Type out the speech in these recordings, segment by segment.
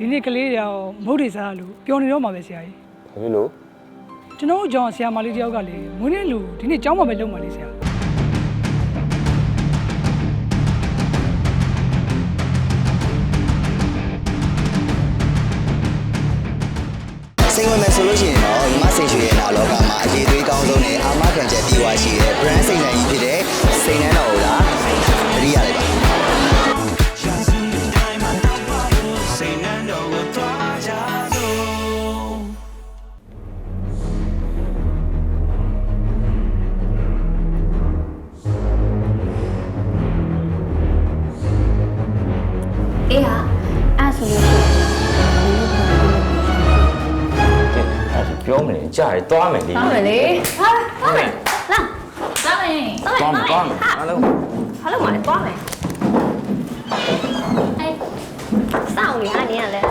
ဒီနေ့ကလေးတွေရောမုတ်တွေစားလို့ပျော်နေတော့မှာပဲဆရာကြီးဘာဖြစ်လို့ကျွန်တော်တို့ကြောင့်ဆရာမလေးတယောက်ကလေမွေးနေ့လူဒီနေ့ကျောင်းမှာပဲလုပ်မှာလေဆရာစိတ်ဝင်မယ်ဆိုလို့ရှိရင်တော့ညီမစိတ်ရွှေရဲ့နာလောကမှာအရေးသွေးကောင်းဆုံးနဲ့အာမခံချက်ပြေဝရှိတဲ့ brand စိတ်နိုင်ကြီးဖြစ်တဲ့စိတ်နှမ်းတော်ကိုလာတ မယ်ကြားရသွားမယ်လေဟုတ်မယ်လေဟာဟုတ်မယ်လာသွားမယ်သွားမယ်သွားမယ်သွားမယ်အားလုံးဟာလို့မလဲသွားမယ်အေးစောင့်နေဟာနေရလဲ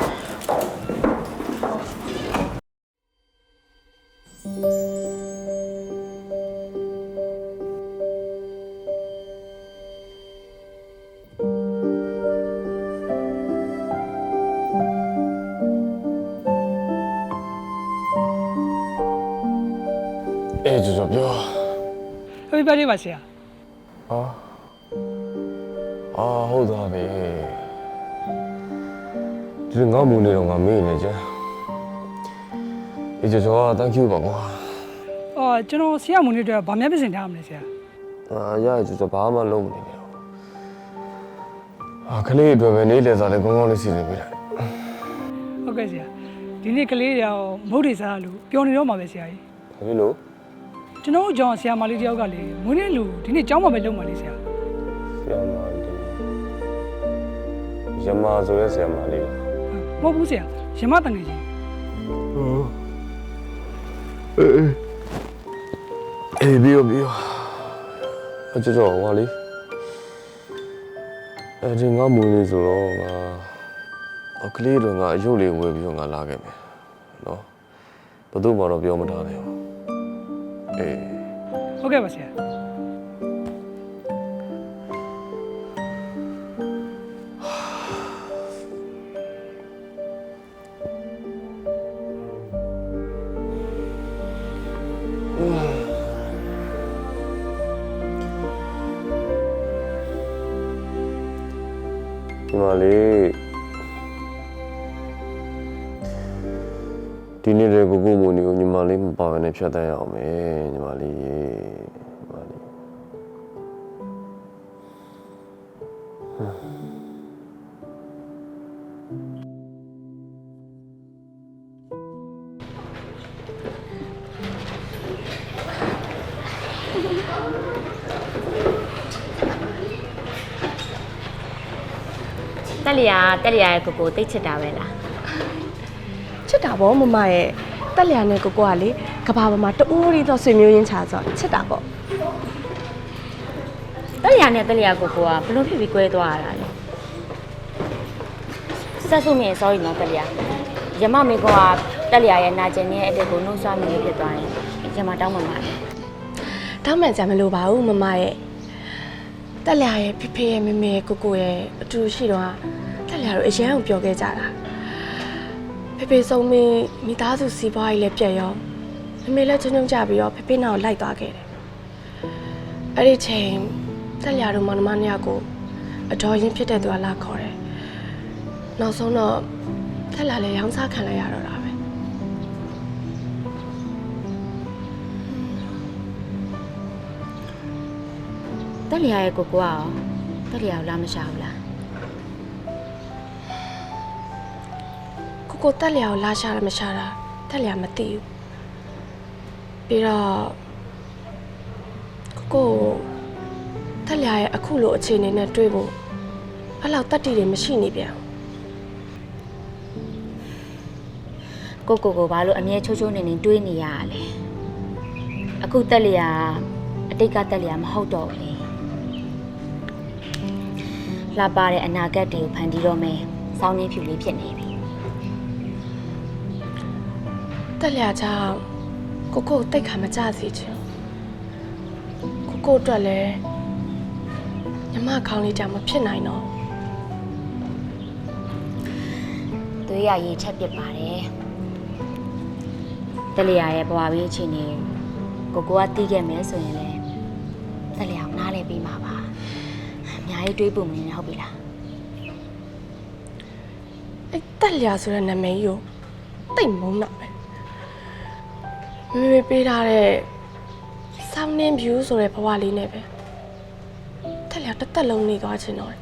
အေးကြောကြောပြော Happy birthday ပါဆရာဟာအာဟုတ်သားပဲဒီငါမူနေတော့ငါမေ့နေကြအေးကြောကြော thank you ပါကွာအော်ကျွန်တော်ဆရာမွေးနေ့အတွက်ဗာများပြင်ဆင်ထားရမလဲဆရာအာရရကြောကြောဘာမှလုပ်မနေနဲ့အာကလေးအတွက်ပဲနေလေစားလေကောင်းကောင်းလေးစီစဉ်ပေးလိုက်ဟုတ်ကဲ့ဆရာဒီနေ့ကလေးတွေရောမုတ်တွေစားလို့ပျော်နေတော့မှာပဲဆရာကြီး ဘာဖြစ်လို့ ကျွန်တော်တို့ကြောင့်ဆရာမလေးတယောက်ကလေမွေးနေ့လူဒီနေ့ကျောင်းမှာပဲလုပ်မှာလေဆရာဆရာမလေးရမဆိုရဲဆရာမလေးပါမဟုတ်ဘူးဆရာရမတန်ငယ်ချင်းအေးပြီးရောပြီးရောအကြောကြောဟောလေအဲဒီငါမွေးနေဆိုတော့ငါအကလေးတော့ငါအယုတ်လေးဝယ်ပြီးတော့ငါလာခဲ့မယ်နော်ဘယ်သူမှတော့ပြောမထားနဲ့ အေးဟုတ်ကဲ့ပါဆရာဒီမှာလေး ဒီနေ့လေကိုကိုမူနီကိုညီမလေးမပါဘဲနဲ့ဖြတ်တန်းရအောင်မယ်ညီမလေးရေညီမလေးတက်လျာတက်လျာရဲ့ကိုကိုတိတ်ချစ်တာပဲလား ချစ်တာပေါ့မမရဲ့တက်လျာနဲ့ကိုကိုကလေကဘာပေါ်မှာတူးရီတော့ဆွေမျိုးရင်းချဆိုချစ်တာပေါ့တက်လျာနဲ့တက်လျာကိုကိုကဘလို့ဖြစ်ပြီး꿰သွားရတာလဲဆက်စုမြင် sorry နော်တက်လျာရမမေကောကတက်လျာရဲ့နာကျင်နေတဲ့အတက်ကိုနှုတ်ဆွမ်းနေဖြစ်သွားရင်ရမတောင်းမှမှာတယ်တောင်းမှန်ကြမလို့ပါဘူးမမရဲ့တက်လျာရဲ့ဖေဖေရဲ့မေမေရဲ့ကိုကိုရဲ့အတူရှိတော့တက်လျာတို့အရန်ကိုပြောခဲ့ကြတာ ဖေဖေဆုံးမင်းမိသားစုစီးပွားရေးလည်းပြတ်ရောမေမေလည်းချုံချုံကြပြီးတော့ဖေဖေနောက်လိုက်သွားခဲ့တယ်အဲ့ဒီချိန်တက်လျာတို့မောင်နှမနှစ်ယောက်ကိုအတော်ရင်ဖြစ်တဲ့သူကလာခေါ်တယ်နောက်ဆုံးတော့တက်လျာလည်းရောင်းစားခံလိုက်ရတော့တာပဲတက်လျာရဲ့ကိုကိုကရောတက်လျာကိုလာမရှာဘူးလား ကိုကိုတက်လျာကိုလာရှာတာမရှာတာတက်လျာမသိဘူးပြီးတော့ကိုကိုတက်လျာရဲ့အခုလိုအခြေအနေနဲ့တွေ့ဖို့အဲ့လောက်တတ်တည်တွေမရှိနေပြန်ဘူးကိုကိုကိုဘာလို့အမြဲချိုးချိုးနေနေတွေးနေရတာလဲအခုတက်လျာအတိတ်ကတက်လျာမဟုတ်တော့ဘူးလေလာပါတဲ့အနာဂတ်တွေကိုဖန်တီးတော့မယ်စောင်းနေဖြူလေးဖြစ်နေပြီ တက်လျာကြောင့်ကိုကိုတိတ်ခါမကြစေချင်ဘူးကိုကိုအတွက်လည်းညီမခေါင်းလေးကြောင့်မဖြစ်နိုင်တော့တသွေးရရေးချက်ပစ်ပါတယ်တက်လျာရဲ့ဘဝဘေးအခြေအနေကိုကိုကတီးခဲ့မယ်ဆိုရင်လည်းတက်လျာကိုနားလဲပြီးမှာပါအများကြီးတွေးပုံမနေနဲ့ဟုတ်ပြီလားအဲ့တက်လျာဆိုတဲ့နာမည်ကြီးကိုတိတ်မုန်းတော့ပဲ မမေမေပေးထားတဲ့ sounding view ဆိုတဲ့ဘဝလေးနဲ့ပဲတက်လျာတစ်သက်လုံးနေသွားခြင်းတော့တယ်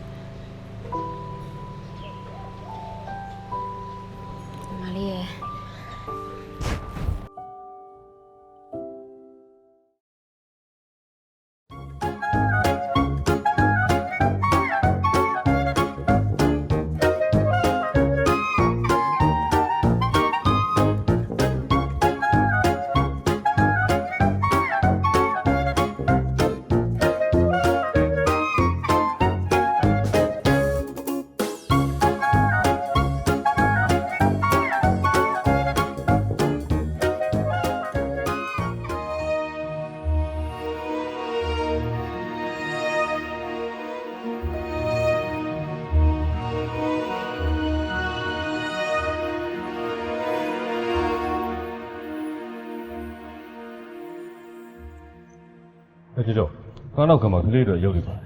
အဲ့ဒီတော့ကားနောက်ကမှကလေးတွေရုပ်နေပါတယ်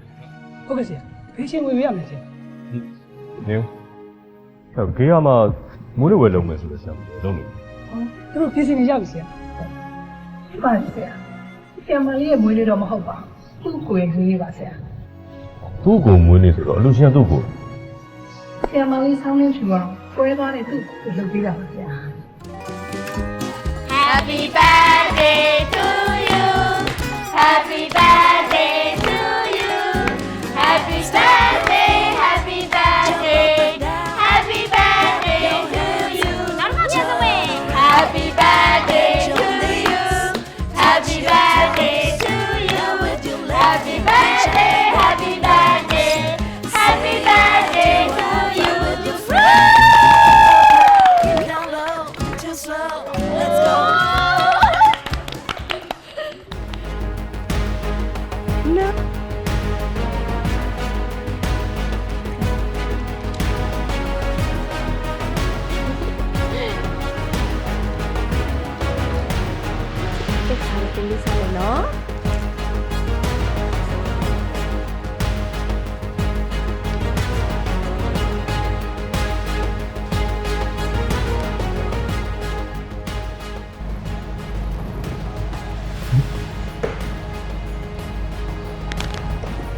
ဟုတ်ကဲ့ဆရာဖေးချင်းဝင်ရမယ်ဆရာနင်းဟဲ့ဂေးကမှမိုးလေဝဲလုံးမယ်ဆိုတော့ဆရာလုံးနေဟောသူတို့ပြင်ဆင်နေကြပြီဆရာဟုတ်ပါဆရာဆရာမလေးရဲ့မွေးလေးတော့မဟုတ်ပါဘူးသူ့ကိုယ်ရဲ့ကလေးပါဆရာသူ့ကိုမွေးနေဆိုတော့အလူရှင်သူ့ကိုဆရာမလေးဆောင်းနေဖြူတော့ကိုယ်သွားတဲ့သူ့ကိုလုပ်ပေးတာပါဆရာ Happy birthday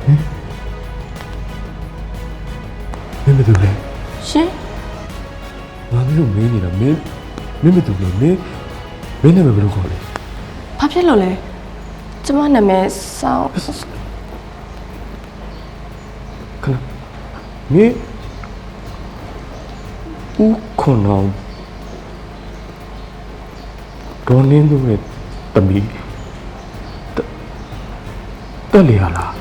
မင်းမတူလဲရှင်ငါမင်းတို့မင်းနေတာမင်းမင်းမတူလဲမင်းမင်းနာမည်ဘယ်လိုခေါ်လဲဘာဖြစ်လို့လဲကျမနာမည်စောင်းခဏမင်းဦးခွန်အောင်ဒေါ်နင်းတို့ရဲ့တမီတက်တက်လေရလား